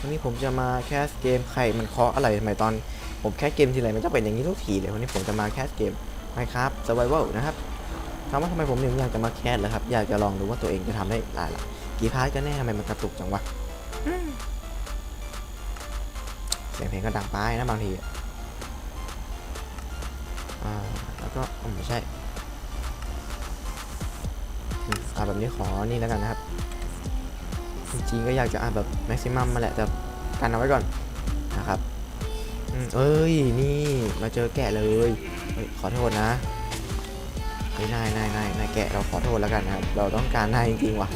วันนี้ผมจะมาแคสเกมใครมันเคาะอะไรทำไมตอน ผมแคสเกมทีไรมันจะเป็นอย่างนี้ทุกทีเลยวันนี้ผมจะมาแคสเกมไมครับ Survival นะครับถามว่าทำไมผมถึงอยากจะมาแคสเหรอครับอยากจะลองดูว่าตัวเองจะทำได้หลายละกี่พาร์ทกันแน่ทำไมมันกระตุกจังวะเสียงเพลงก็ดังไปนะบางทีอ่าแล้วก็อ๋อไม่ใช่อ่าแบบนี้ขอนี่แล้วกันนะครับ จริงๆก็อยากจะอ่านแบบแม็กซิมัมมาแหละแต่กันเอาไว้ก่อนนะครับเอ้ยนี่มาเจอแกะเลยขอโทษนะเฮ้นายนายนายนายแกะเราขอโทษแล้วกันนะครับเราต้องการนายจริงๆว่ะ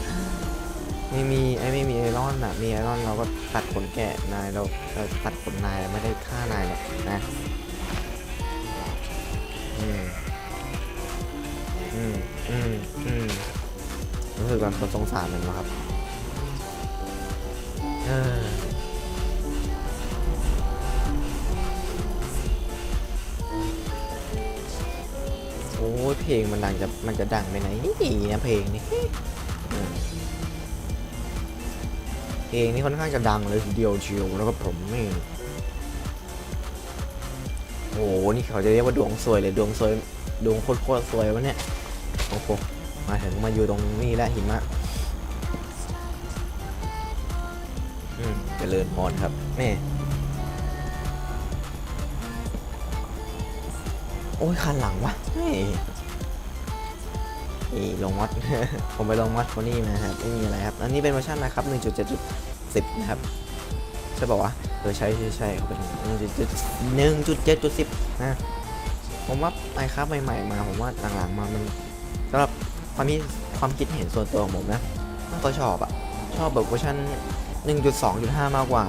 ไม่มีไอ้ไม่มีไอรอนอะมีไอรอนเราก็ตัดขนแกะนายเราเราตัดขนนายไม่ได้ฆ่านายหรอกนะอืมอืมอืมอืมรู้สึกแบบสงสารมันนะครับ โอ้ยเพลงมันดังจะมันจะดังไปไหนนี่นะเพลงนี่เพลงนี้ค่อนข้างจะดังเลยทีเดียวเชียวแล้วก็ผมนี่โอ้โหนี่เขาจะเรียกว่าดวงสวยเลยดวงสวยดวงโคตรสวยวะเนี่ยโอ้โหมาถึงมาอยู่ตรงนี้แล้วหิมะ ริญพรครับแม่โอ้ยคันหลังวะนี่ลงมอด ผมไปลงมอดโฟนี่มาครับไม่มีอะไรครับอันนี้เป็นเวอร์ชันนะครับ 1.7.10 นะครับ ใช่ป่าวะเออใช่ใช่ใช่เขาเป็น1.7.10 นะ ผมว่าไอครับใหม่ ๆ มา ผมว่าหลังๆมามันสำหรับความคิดความคิดเห็นส่วนตัวของผมนะก็ชอบอะชอบแบบเวอร์ชัน 1.2.5 มากกว่า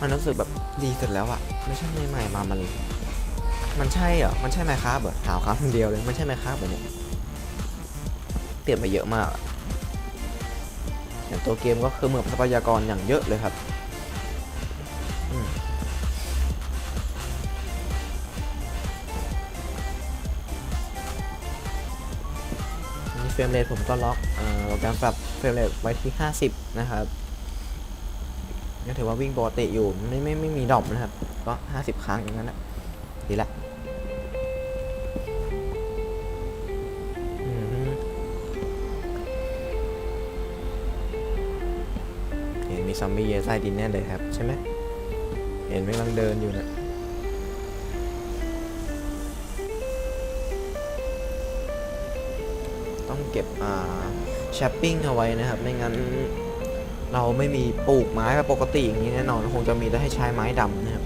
มันรู้สึกแบบดีสุดแล้วอะไม่ใช่ใหม่ๆมามันมันใช่เหรอ มันใช่ไหมครับเหรอถามครับคนเดียวเลยมันใช่ไหมครับเหรอเนี่ยเปลี่ยนไปเยอะมากอย่างตัวเกมก็คือเหมือนทรัพยากรอย่างเยอะเลยครับนี่เฟรมเรทผมก็ล็อกเอ่อโปรแกรมปรับเฟรมเรทไว้ที่ 50 นะครับ ก็ถือว่าวิ่งปกติอยู่ไม่ไม่ไม่มีดรอปนะครับ ก็50ครั้งอย่างนั้นแหละดีละเห็นมีซอมบี้เยอะใต้ดินแน่เลยครับ ใช่ไหมเห็นไม่กำลังเดินอยู่นะต้องเก็บอ่าแชปปิ้งเอาไว้นะครับ ไม่งั้น เราไม่มีปลูกไม้แบบปกติอย่างนี้แน่นอนคงจะมีแต่ให้ใช้ไม้ดำนะครับ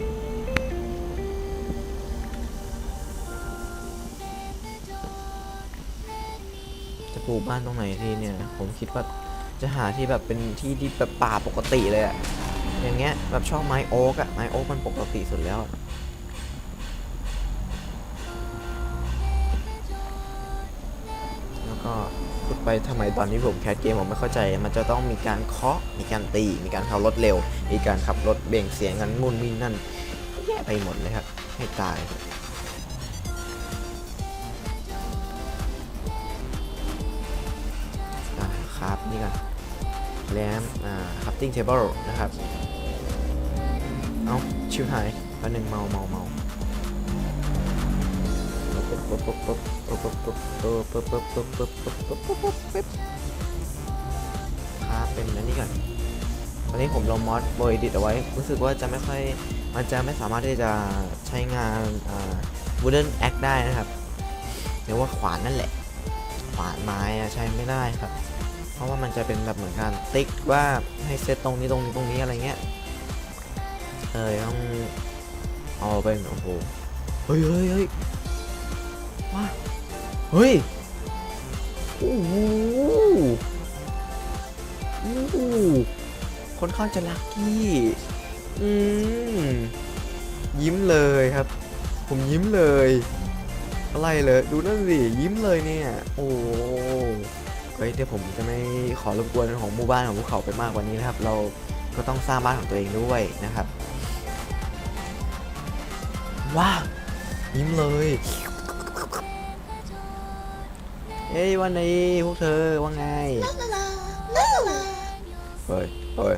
จะปลูกบ้านตรงไหนที่เนี่ย ผมคิดว่าจะหาที่แบบเป็นที่ที่แบบป่าปกติเลยอะอย่างเงี้ยแบบชอบไม้โอ๊กอะไม้โอ๊กมันปกติสุดแล้ว ไปทำไมตอนที่ผมแคสเกมผมไม่เข้าใจ มันจะต้องมีการเคาะ มีการตี มีการขับรถเร็ว มีการขับรถเบ่งเสียงกันงุ่นนี่นั่นแย่ไปหมดเลยครับ ให้ตายครับนี่กันแรมอ่าคัพติ้งเทเบิลนะครับ เอาชิวหายอันหนึ่งเมาเมาเมา ครับเป็นอันนี้ก่อนตอนนี้ผมลงมอดโบยดิดเอาไว้ รู้สึกว่าจะไม่ค่อย มันจะไม่สามารถที่จะใช้งานอ่า wooden axe ได้นะครับเรียกว่าขวานนั่นแหละ ขวานไม้อะใช้ไม่ได้ครับ เพราะว่ามันจะเป็นแบบเหมือนการติ๊กว่าให้เซตตรงนี้ตรงนี้ตรงนี้อะไรเงี้ยเออต้องเอาเป็นโอ้โห เฮ้ยเฮ้ยเฮ้ย ว้าเฮ้ย โอ้โหโอ้โหค่อนข้างจะลัคกี้ อืม ยิ้มเลยครับ ผมยิ้มเลย อะไรเลย ดูนั่นสิ ยิ้มเลยเนี่ย โอ้โหเฮ้ยเดี๋ยวผมจะไม่ขอรบกวนของหมู่บ้านของภูเขาไปมากกว่านี้นะครับ เราก็ต้องสร้างบ้านของตัวเองด้วยนะครับ ว้าวยิ้มเลย เฮ้ยวันนี้พวกเธอว่าไง เฮ้ยเฮ้ย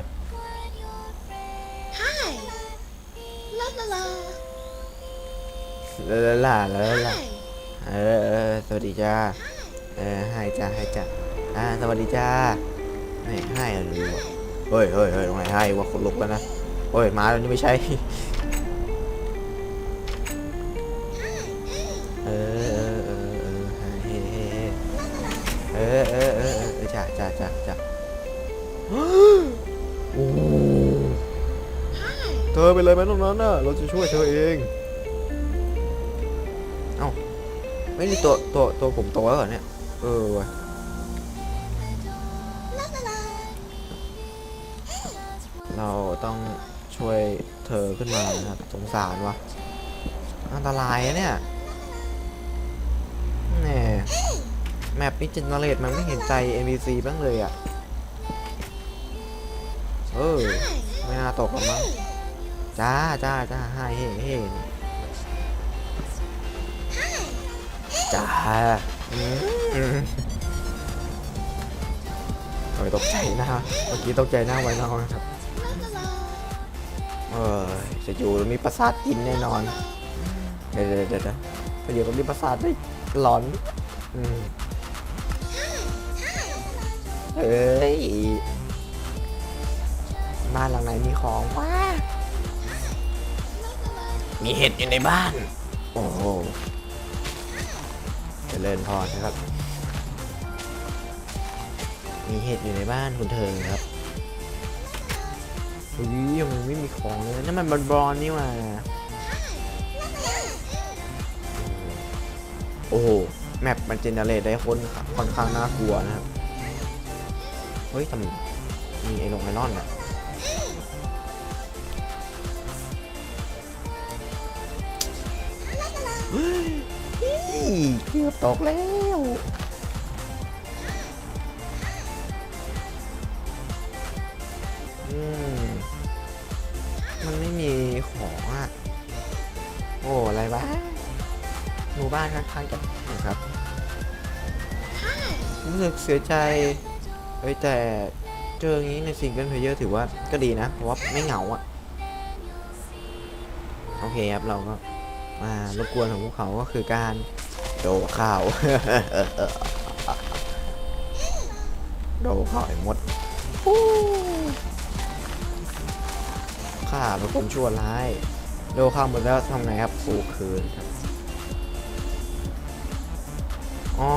ลาลาลาลาลา Hi. เออเออสวัสดีจ้า เออให้จ้าให้จ้าอ่าสวัสดีจ้าไม่ให้อะรู้อะเฮ้ยเฮ้ยเฮ้ยตรงไหนให้วะคนลุกแล้วนะเฮ้ยมาแล้วนี่ไม่ใช่ ไปเลยไหมตรงนั้นน่ะ เราจะช่วยเธอเอง เอ้า ไม่มีตัวตัวตัวผมโตแล้วเหรอเนี่ย เออว่ะเราต้องช่วยเธอขึ้นมานะครับสงสารวะอันตรายอะเนี่ยแหม่แมปนี้เจเนเรตมันไม่เห็นใจ NPC บ้างเลยอะ เออ ไม่น่าตกหรอกมั้ง จ้าจ้าจ้าให้เฮ้เฮ้จ้าอืมอืมโอ้ยตกใจหน้าเมื่อกี้ตกใจหน้าไว้นอนครับ เออจะอยู่มีประสาทกินแน่นอน เดี๋ยวเดี๋ยวเดี๋ยวเดี๋ยวเดี๋ยวก็มีประสาทได้หลอน อืมเฮ้ยบ้านหลังไหนมีของวะ มีเห็ดอยู่ในบ้าน โอ้โหเจริญพรนะครับ มีเห็ดอยู่ในบ้านคุณเธอครับอุ้ยยังไม่มีของเลยนั่นมันบอลบอลนี่ว่าโอ้โห แมปมันเจเนเรตได้คนค่อนข้างน่ากลัวนะครับ เฮ้ยทำมีไอ้ลงไอรอนอะ เกือบตกแล้วมมันไม่มีของอะ โอ้อะไรวะ หมู่บ้านข้างๆกันนะครับ รู้สึกเสียใจ เฮ้ยแต่เจออย่างนี้ในซิงเกิลเพลเยอร์ถือว่าก็ดีนะ เพราะว่าไม่เหงาอะ โอเคครับ เราก็ มารบกวนของพวกเขาก็คือการโดข้าวโดข้าวไอ้มดข้าเป็นคนชั่วร้ายโดข้าวหมดแล้วทำไงครับปลูกคืนครับอ๋อ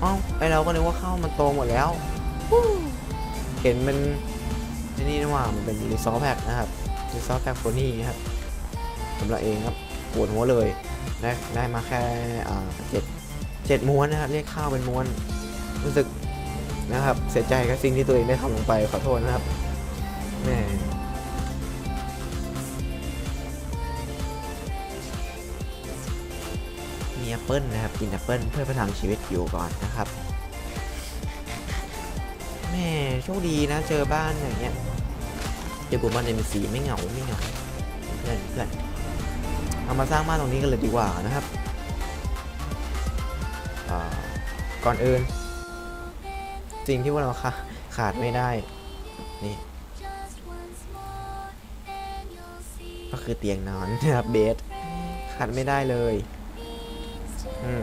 เอ้าไอเราก็นึกว่าข้าวมันโตหมดแล้วเห็นมันนี่นี่ว่ามันเป็นรีซอสแพ็คนะครับรีซอสแพ็คโฟนี่ครับสำหรับเองครับ ปวดหัวเลยได้ได้มาแค่เจ็ดเจ็ดม้วนนะครับเรียกข้าวเป็นม้วน รู้สึกนะครับ เสียใจกับสิ่งที่ตัวเองได้ทำลงไปขอโทษนะครับแม่มีแอปเปิลนะครับกินแอปเปิลเพื่อประทังชีวิตอยู่ก่อนนะครับแม่โชคดีนะเจอบ้านอย่างเงี้ยเจอบุบ้านเอ็มซีไม่เหงาไม่เหงาเพื่อนเพื่อน เอามาสร้างบ้านตรงนี้กันเลยดีกว่านะครับก่อนอื่นสิ่งที่พวกเราขาขาดไม่ได้ นี่ ก็คือเตียงนอนนะครับเบสขาดไม่ได้เลย อืม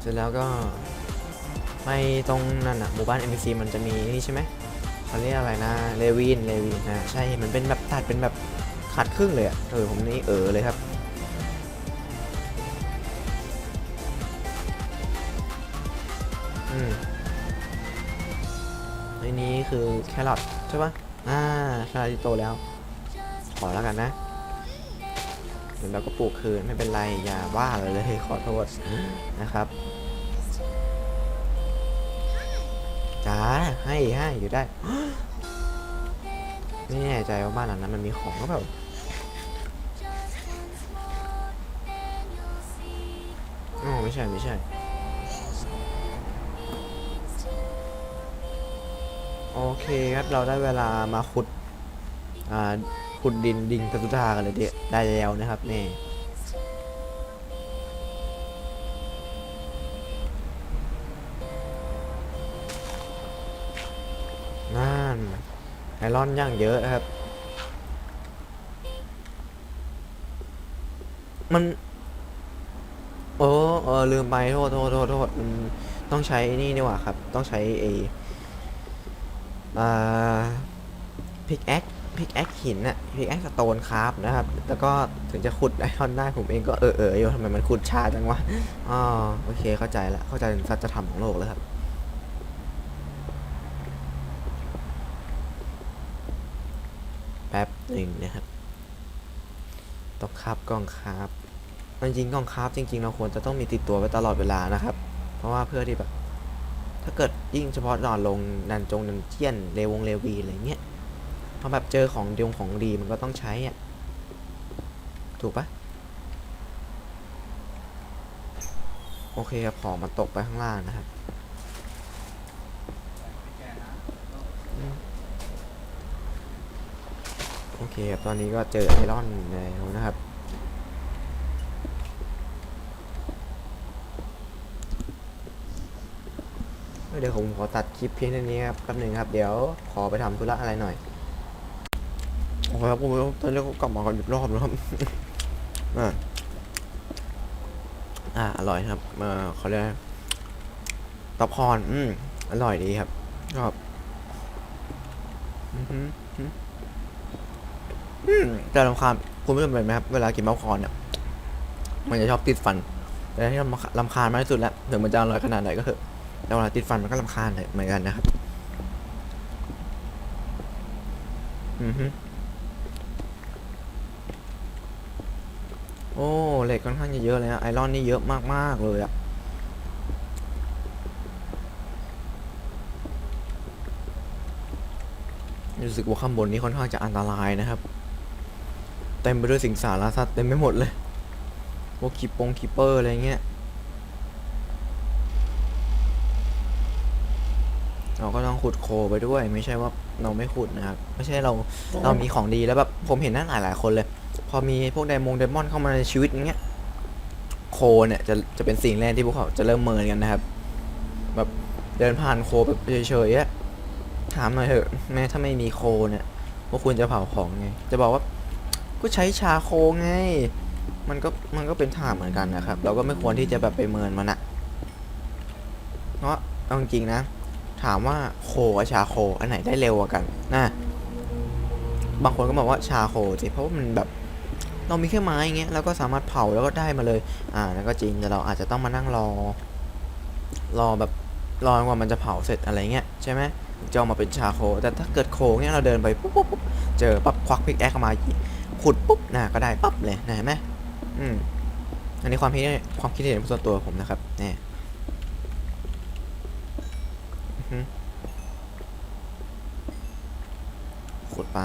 เสร็จแล้วก็ไปตรงนั่นอะหมู่บ้าน NPC มันจะมีนี่ใช่ไหม เขาเรียกอะไรนะเลวินเลวินนะใช่มันเป็นแบบตัดเป็นแบบขาดครึ่งเลยอะเออผมนี่เออเลยครับอืมในนี้คือแครอทใช่ปะอ่าแครอทโตแล้ว ขอแล้วกันนะเดี๋ยวเราก็ปลูกคืนไม่เป็นไรอย่าว่าเลยเลยขอโทษนะครับ ให้ให้อยู่ได้ ไม่แน่ใจว่าบ้านหลังนั้นมันมีของก็แบบอ๋อไม่ใช่ไม่ใช่โอเคครับเราได้เวลามาขุด อ่าขุดดินดิงกระตุธากันเลยเดียได้แล้วนะครับนี่ ไอรอนย่างเยอะครับ มันโอ้เออลืมไปโทษโทษโทษโทษมันต้องใช้นี่นี่หว่าครับ ต้องใช้เออ่าพิกแอคพิกแอคหินน่ะพิกแอคสโตนคราฟนะครับ แล้วก็ถึงจะขุดไอรอนได้ผมเองก็เออเอออยู่ทำไมมันขุดช้าจังวะอ๋อโอเคเข้าใจละเข้าใจสัจธรรมของโลกแล้วครับ แป๊บ หนึ่งนะครับต้องคาบกล้องคาบจริงๆกล้องคาบจริง ๆ เราควรจะต้องมีติดตัวไว้ตลอดเวลานะครับ เพราะว่าเพื่อที่แบบถ้าเกิดยิ่งเฉพาะตอนลงดันจงดันเจียนเรวงเรวีอะไรเงี้ยพอแบบเจอของดงของดีมันก็ต้องใช้อะถูกปะโอเคครับของมันตกไปข้างล่างนะครับ โอเคครับ ตอนนี้ก็เจอไอรอนแล้วนะครับ เดี๋ยวผมขอตัดคลิปเพียงเท่านี้ครับแป๊บหนึ่งครับ เดี๋ยวขอไปทำธุระอะไรหน่อย โอเคครับผมตอนนี้ก็กลับมากันอีกรอบแล้วครับ อ่าอ่าอร่อยครับเออเขาเรียกอะไรตับคอนอืมอร่อยดีครับชอบอือหือหืออืม แต่ลำคาญคุณผู้ชมเป็นไหมครับ เวลากินป๊อปคอร์นเนี่ย มันจะชอบติดฟัน แต่ที่ลำลำคาญมากที่สุดแล้วถึงมันจะอร่อยขนาดไหนก็เถอะแต่เวลาติดฟันมันก็ลำคาญเลยเหมือนกันนะครับ อือฮึโอ้เหล็กค่อนข้างจะเยอะเลยนะไอรอนนี่เยอะมากๆเลยอะรู้สึกว่าข้างบนนี้ค่อนข้างจะอันตรายนะครับ เต็มไปด้วยสิงสารสัตว์เต็มไปหมดเลยพวกคีปงคีเปอร์อะไรเงี้ยเราก็ต้องขุดโคไปด้วย ไม่ใช่ว่าเราไม่ขุดนะครับไม่ใช่เราเรามีของดีแล้วแบบผมเห็นนั่นหลายหลายคนเลย พอมีพวกไดมงไดมอนเข้ามาในชีวิตอย่างเงี้ยโคเนี่ยจะจะเป็นสิ่งแรกที่พวกเขาจะเริ่มเมินกันนะครับ แบบเดินผ่านโคแบบเฉยๆอะถามหน่อยเถอะแม้ถ้าไม่มีโคเนี่ยพวกคุณจะเผาของไง จะบอกว่า ก็ใช้ชาโคไง มันก็มันก็เป็นท่าเหมือนกันนะครับ เราก็ไม่ควรที่จะแบบไปเมินมันอะเพราะเอาจริงๆนะ ถามว่าโคกับชาโค อันไหนได้เร็วกว่ากันนะบางคนก็บอกว่าชาโคสิเพราะว่ามันแบบเรามีแค่ไม้อย่างเงี้ยเราก็สามารถเผาแล้วก็ได้มาเลย อ่านั่นก็จริงแต่เราอาจจะต้องมานั่งรอ รอแบบรอกว่ามันจะเผาเสร็จอะไรเงี้ยใช่ไหมจะออกมาเป็นชาโค แต่ถ้าเกิดโคเงี้ยเราเดินไปปุ๊บปุ๊บปุ๊บเจอปั๊บควักพิกแอคมา ขุดปุ๊บนะก็ได้ปั๊บเลยนะเห็นไหมอืมอันนี้ความคิดความคิดเห็นส่วนตัวผมนะครับเนี่ยขุดไป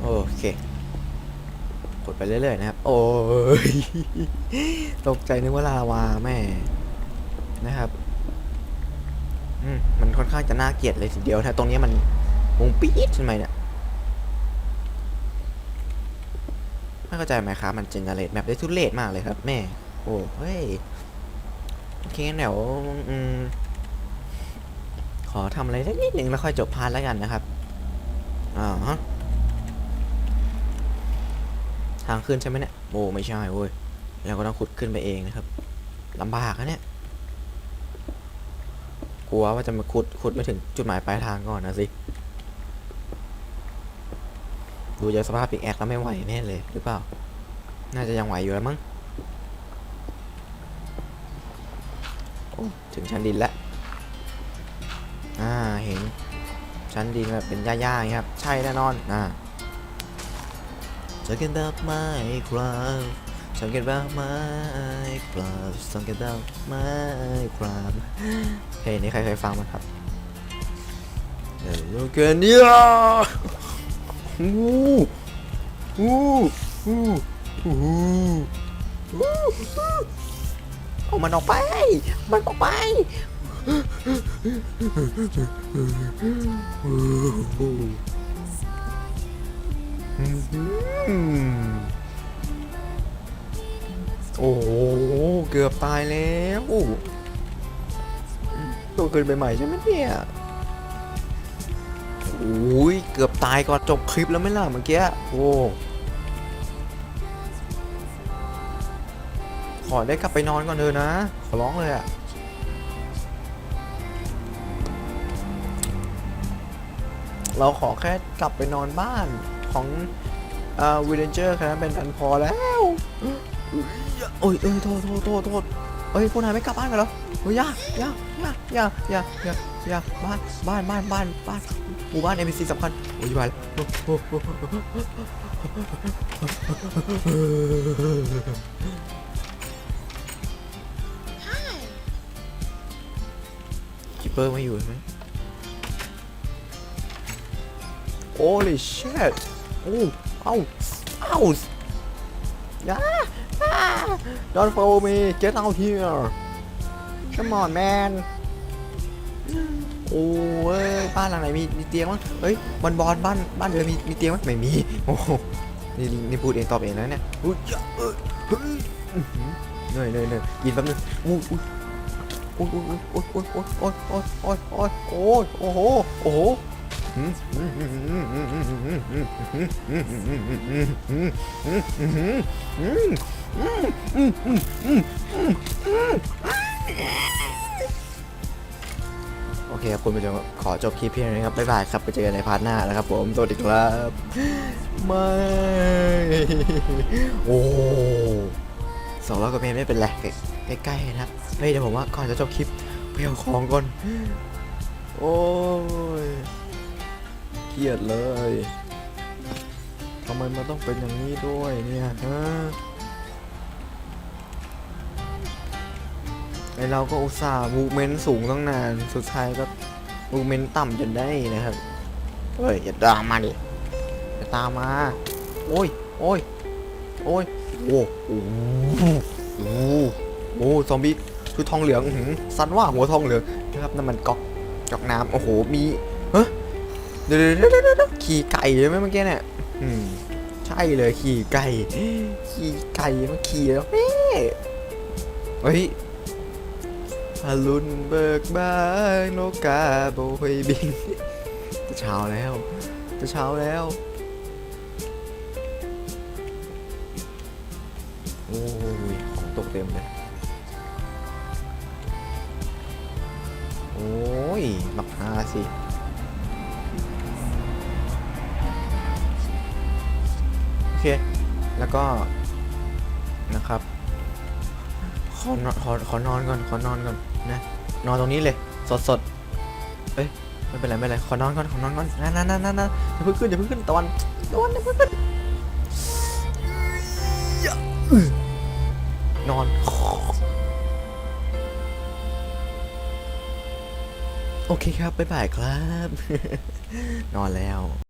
โอเคกดไปเรื่อยๆนะครับ โอ้ย ตกใจนึกว่าลาวาแม่นะครับ ค่อนข้างจะน่าเกลียดเลยทีเดียวถ้าตรงนี้มันวงปี๊ดใช่ไหมเนี่ยไม่เข้าใจไหมครับมันเจเนเรตแบบได้ทุเรศมากเลยครับ แม่ โอ้เฮ้ยโอเคงั้นเดี๋ยวขอทำอะไรสักนิดหนึ่งแล้วค่อยจบพาร์ทแล้วกันนะครับอ่าฮะทางขึ้นใช่ไหมเนี่ยโอ้ไม่ใช่เว้ยเราก็ต้องขุดขึ้นไปเองนะครับลำบากนะเนี่ย กลัวว่าจะมาขุดขุดไม่ถึงจุดหมายปลายทางก่อนนะสิ ดูจากสภาพปิกแอคแล้วไม่ไหวแน่เลยหรือเปล่า น่าจะยังไหวอยู่แล้วมั้งโอ้ถึงชั้นดินแล้ว อ่า เห็น ชั้นดินแบบเป็นหญ้าๆอย่างเงี้ยครับ ใช่แน่นอน อ่าฉันกันดับไม้ครับ ฉันกันดอกไม้ครับเพลงนี้ใครเคยฟังมั้งครับเดี๋ยวลูกเกนียอู้อู้อู้อู้อู้เอามันออกไป มันออกไปอืม เกือบตายแล้วตัวเกินไปใหม่ใช่ไหมเนี่ยโอ้ยเกือบตายก่อนจบคลิปแล้วไม่ล่ะเมื่อกี้ โอ้ขอได้กลับไปนอนก่อนเถอะนะ ขอร้องเลยอะเราขอแค่กลับไปนอนบ้านของอ่าวิลเลนเจอร์แค่นั้นเป็นอันพอแล้ว โอ้ยเอ้ยโทษโทษโทษโทษเอ้ยพวกนายไม่กลับบ้านกันเหรอเฮ้ยอย่าอย่าอย่าอย่าอย่าอย่าอย่าบ้านบ้านบ้านบ้านบ้านหมู่บ้านเอ็มซีสำคัญโอ้ยไปแล้วคิปเปอร์ไม่อยู่ใช่ไหม Holy shit โอ้เอ้าเอ้าอย่า Don't follow me get out here Come on man โอ้เอ้ยบ้านหลังไหนมีมีเตียงมั้งเฮ้ยบอลบอลบ้านบ้านเธอมีมีเตียงมั้ยไม่มีโอ้โหนี่นี่พูดเองตอบเองนะเนี่ยอุ้ยเอ้ยเฮ้ยเหนื่อยเหนื่อยเหนื่อยยินแป๊บนึงอุ้ยอุ้ยอุ้ยอุ้ยอุ้ยอุ้ยอุ้ยอุ้ยอุ้ยอุ้ยอุ้ยโอ้ยโอ้โหโอ้โห โอเคครับคุณผู้ชมขอจบคลิปเพียงนี้ครับ บ๊ายบายครับไปเจอกันในพาร์ทหน้านะครับผมสวัสดีครับไม่โอ้สองร้อยกว่าเพลงไม่เป็นไรใกล้ๆนะครับเฮ้ยเดี๋ยวผมว่าก่อนจะจบคลิปเพียวของก่อน โอ้ยเครียดเลยทำไมมันต้องเป็นอย่างนี้ด้วยเนี่ยฮะ เราก็อุตส่าห์มูเมนต์สูงตั้งนาน สุดท้ายก็มูเมนต์ต่ำจนได้นะครับ เฮ้ย อย่าตามมาดิอย่าตามมา โอ้ย โอ้ย โอ้ย โอ้โหโอ้โหโอ้ซอมบี้คือทองเหลืองหืสันว่าหัวทองเหลืองนะครับนั่นมันก๊อกก๊อกน้ำโอ้โห มีเฮ้ยเดี๋ยวเดี๋ยวขี่ไก่เลยไหมเมื่อกี้เนี่ยอืมใช่เลยขี่ไก่ ขี่ไก่มาขี่แล้วเฮ้ย อรุณเบิกบานนกกาโบยบิน จะเช้าแล้ว จะเช้าแล้ว โอ้ยของตกเต็มเลย โอ้ยบักฮาสิโอเค แล้วก็นะครับขอนอนขอขอนอนก่อน ขอนอนก่อน นอนตรงนี้เลย สดสดเอ้ยไม่เป็นไรไม่เป็นไรขอนอนก่อนขอนอนก่อนนั่นนั่นนั่นนั่นอย่าเพิ่งขึ้นอย่าเพิ่งขึ้นตะวันตะวันอย่าเพิ่งขึ้นอย่าอื้อนอน โอเคครับบ๊ายบายครับ นอนแล้ว